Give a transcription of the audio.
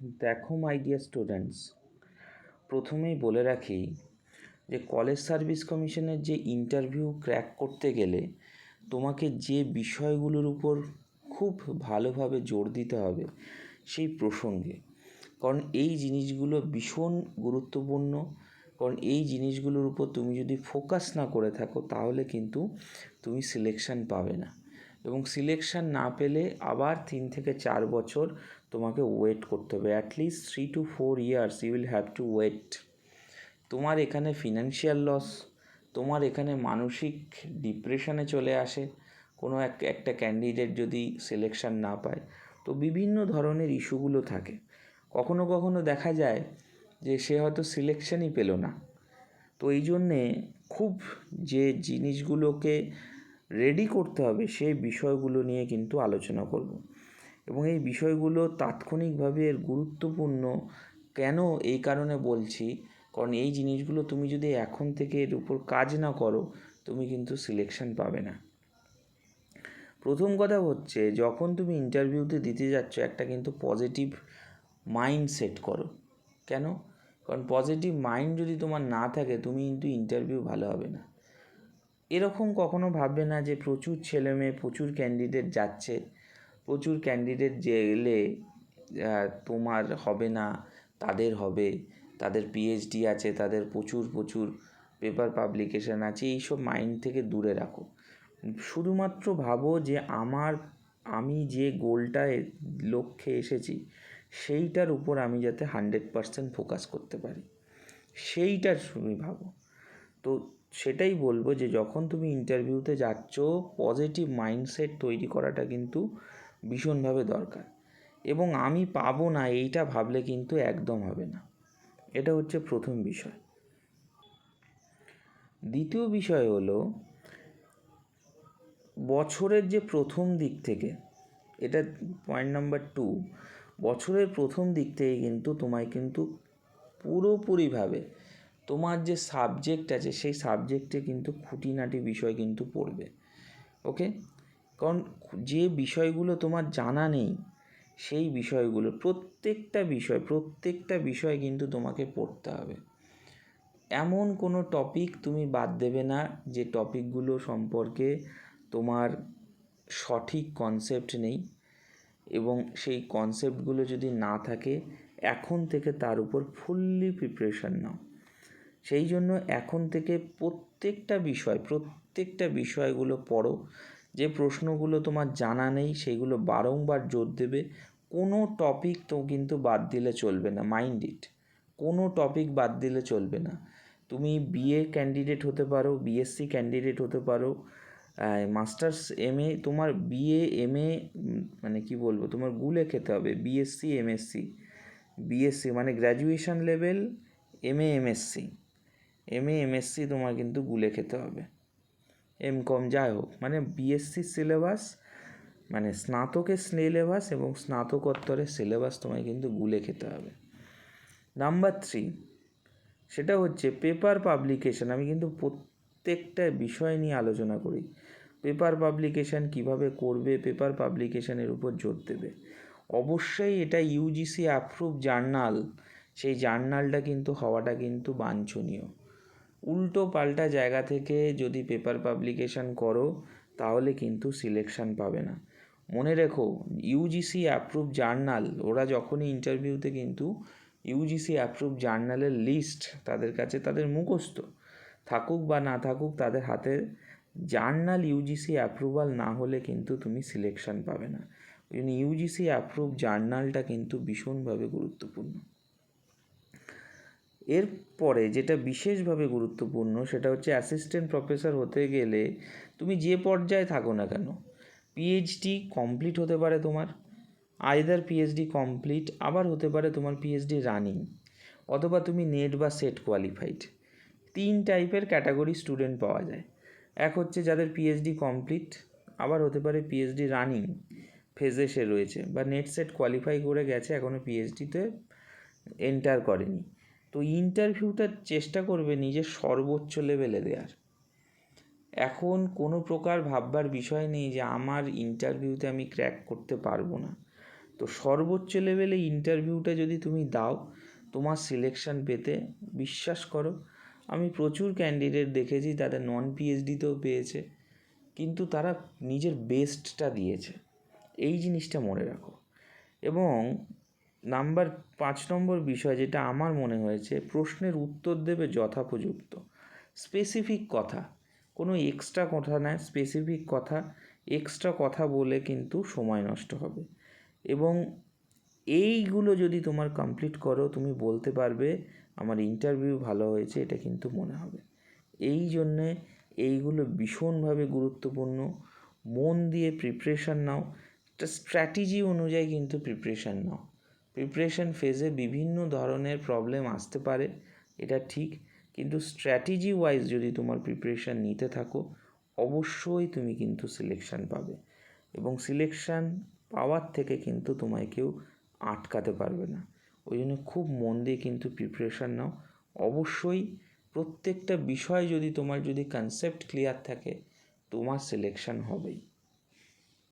দেখো my dear students প্রথমেই বলে রাখি যে কলেজ সার্ভিস কমিশনের যে ইন্টারভিউ ক্র্যাক করতে গেলে তোমাকে যে বিষয়গুলোর উপর খুব ভালোভাবে জোর দিতে হবে সেই প্রসঙ্গে। কারণ এই জিনিসগুলো ভীষণ গুরুত্বপূর্ণ। কারণ এই জিনিসগুলোর উপর তুমি যদি ফোকাস না করে থাকো, তাহলে কিন্তু তুমি সিলেকশান পাবে না। এবং সিলেকশান না পেলে আবার তিন থেকে চার বছর তোমাকে ওয়েট করতে হবে। Atleast three two four years you will have to wait তোমার এখানে ফিনান্সিয়াল লস তোমার এখানে মানসিক ডিপ্রেশনে চলে আসে। কোনো এক, একটা ক্যান্ডিডেট যদি সিলেকশান না পায়, তো বিভিন্ন ধরনের ইস্যুগুলো থাকে। কখনো কখনো দেখা যায় যে সে হয়তো সিলেকশানই পেল না। তো এই জন্যে খুব যে জিনিসগুলোকে রেডি করতে হবে সেই বিষয়গুলো নিয়ে কিন্তু আলোচনা করব। এবং এই বিষয়গুলো তাৎক্ষণিকভাবে এর গুরুত্বপূর্ণ কেন এই কারণে বলছি, কারণ এই জিনিসগুলো তুমি যদি এখন থেকে এর উপর কাজ না করো, তুমি কিন্তু সিলেকশন পাবে না। প্রথম কথা হচ্ছে, যখন তুমি ইন্টারভিউতে দিতে যাচ্ছ, একটা কিন্তু পজিটিভ মাইন্ড সেট করো। কেন? কারণ পজিটিভ মাইন্ড যদি তোমার না থাকে, তুমি কিন্তু ইন্টারভিউ ভালো হবে না। এরকম কখনো ভাববে না যে প্রচুর ছেলে মেয়ে, প্রচুর ক্যান্ডিডেট যাচ্ছে। প্রচুর ক্যান্ডিডেট গেলে তোমার হবে না, তাদের হবে। তাদের পিএইচডি আছে, তাদের প্রচুর প্রচুর পেপার পাবলিকেশান আছে, এইসব মাইন্ড থেকে দূরে রাখো। শুধুমাত্র ভাবো যে আমার, আমি যে গোলটায় লক্ষ্যে এসেছি, সেইটার উপর আমি যাতে হান্ড্রেড পারসেন্ট ফোকাস করতে পারি। সেইটার তুমি ভাবো। তো সেটাই বলব যে যখন তুমি ইন্টারভিউতে যাচ্ছ পজিটিভ মাইন্ডসেট তৈরি করাটা কিন্তু ভীষণভাবে দরকার। এবং আমি পাবো না এইটা ভাবলে কিন্তু একদম হবে না। এটা হচ্ছে প্রথম বিষয়। দ্বিতীয় বিষয় হলো, বছরের যে প্রথম দিক থেকে, এটা পয়েন্ট নাম্বার টু বছরের প্রথম দিক থেকে কিন্তু তোমায় কিন্তু পুরোপুরিভাবে তোমার যে সাবজেক্ট আছে, সেই সাবজেক্টে কিন্তু খুঁটিনাটি বিষয় কিন্তু পড়বে ওকে কারণ যে বিষয়গুলো তোমার জানা নেই, সেই বিষয়গুলো, প্রত্যেকটা বিষয় প্রত্যেকটা বিষয় কিন্তু তোমাকে পড়তে হবে। এমন কোনো টপিক তুমি বাদ দেবে না, যে টপিকগুলো সম্পর্কে তোমার সঠিক কনসেপ্ট নেই এবং সেই কনসেপ্টগুলো যদি না থাকে, এখন থেকে তার উপর ফুললি প্রিপারেশান নাও। সেই জন্য এখন থেকে প্রত্যেকটা বিষয়, প্রত্যেকটা বিষয়গুলো পড়ো। যে প্রশ্নগুলো তোমার জানা নেই সেইগুলো বারংবার জোর দেবে। কোনো টপিক তো কিন্তু বাদ দিলে চলবে না মাইন্ড ইট কোনো টপিক বাদ দিলে চলবে না। তুমি বিএ ক্যান্ডিডেট হতে পারো বিএসসি ক্যান্ডিডেট হতে পারো মাস্টার্স এম এ তোমার বিএ এম এ মানে কি বলব, তোমার গুলে খেতে হবে। বিএসসি এমএসসি বিএসসি মানে graduation level M A MSc M A MSc তোমার কিন্তু গুলে খেতে হবে। এম কম যাই হোক মানে বিএসসি সিলেবাস মানে স্নাতকের সিলেবাস এবং স্নাতকোত্তরের সিলেবাস তোমায় কিন্তু গুলে খেতে হবে। নাম্বার থ্রি সেটা হচ্ছে পেপার পাবলিকেশন আমি কিন্তু প্রত্যেকটা বিষয় নিয়ে আলোচনা করি। পেপার পাবলিকেশান কীভাবে করবে পেপার পাবলিকেশানের উপর জোর দেবে। অবশ্যই এটা ইউজিসি অ্যাপ্রুভ জার্নাল সেই জার্নালটা কিন্তু হওয়াটা কিন্তু বাঞ্ছনীয়। উল্টো পাল্টা জায়গা থেকে যদি পেপার পাবলিকেশান করো, তাহলে কিন্তু সিলেকশান পাবে না। মনে রেখো ইউজিসি অ্যাপ্রুভ জার্নাল ওরা যখনই ইন্টারভিউতে কিন্তু ইউজিসি অ্যাপ্রুভ জার্নালের লিস্ট তাদের কাছে তাদের মুখস্থ। থাকুক বা না থাকুক, তাদের হাতে জার্নাল ইউজিসি অ্যাপ্রুভাল না হলে কিন্তু তুমি সিলেকশান পাবে না। ওই জন্য ইউজিসি অ্যাপ্রুভ জার্নালটা কিন্তু ভীষণভাবে গুরুত্বপূর্ণ। এরপরে যেটা বিশেষভাবে গুরুত্বপূর্ণ সেটা হচ্ছে অ্যাসিস্ট্যান্ট প্রফেসর হতে গেলে তুমি যে পর্যায়ে থাকো না কেন পিএইচডি কমপ্লিট হতে পারে তোমার আইদার পিএইচডি কমপ্লিট আবার হতে পারে তোমার পিএইচডি রানিং অথবা তুমি নেট বা সেট কোয়ালিফাইড তিন টাইপের ক্যাটাগরি স্টুডেন্ট পাওয়া যায়। এক হচ্ছে যাদের পিএইচডি কমপ্লিট আবার হতে পারে পিএইচডি রানিং ফেজে সে রয়েছে বা নেট সেট কোয়ালিফাই করে গেছে এখনও পিএইচডিতে এন্টার করেনি। তো ইন্টারভিউটা চেষ্টা করবে নিজের সর্বোচ্চ লেভেলে দেওয়ার এখন কোনো প্রকার ভাববার বিষয় নেই যে আমার ইন্টারভিউতে আমি ক্র্যাক করতে পারব না। তো সর্বোচ্চ লেভেলে ইন্টারভিউটা যদি তুমি দাও, তোমার সিলেকশন পেতে বিশ্বাস করো, আমি প্রচুর ক্যান্ডিডেট দেখেছি, তাদের নন পিএইচডিতেও পেয়েছে, কিন্তু তারা নিজের বেস্টটা দিয়েছে। এই জিনিসটা মনে রাখো। এবং নাম্বার পাঁচ নম্বর বিষয় যেটা আমার মনে হয়েছে, প্রশ্নের উত্তর দেবে যথোপযুক্ত। স্পেসিফিক কথা। কোনো এক্সট্রা কথা নয় স্পেসিফিক কথা। এক্সট্রা কথা বলে কিন্তু সময় নষ্ট হবে। এবং এইগুলো যদি তোমার কমপ্লিট করো, তুমি বলতে পারবে, আমার ইন্টারভিউ ভালো হয়েছে, এটা কিন্তু মনে হবে। এই জন্যে এইগুলো ভীষণভাবে গুরুত্বপূর্ণ। মন দিয়ে প্রিপারেশান নাও। একটা স্ট্র্যাটেজি অনুযায়ী কিন্তু প্রিপারেশান নাও। প্রিপারেশান ফেজে বিভিন্ন ধরনের প্রবলেম আসতে পারে, এটা ঠিক। কিন্তু স্ট্র্যাটেজি ওয়াইজ যদি তোমার প্রিপারেশান নিতে থাকো, অবশ্যই তুমি কিন্তু সিলেকশান পাবে। এবং সিলেকশান পাওয়ার থেকে কিন্তু তোমায় কেউ আটকাতে পারবে না। ওই জন্য খুব মন দিয়ে কিন্তু প্রিপারেশান নাও। অবশ্যই প্রত্যেকটা বিষয় যদি তোমার যদি কনসেপ্ট ক্লিয়ার থাকে, তোমার সিলেকশান হবেই।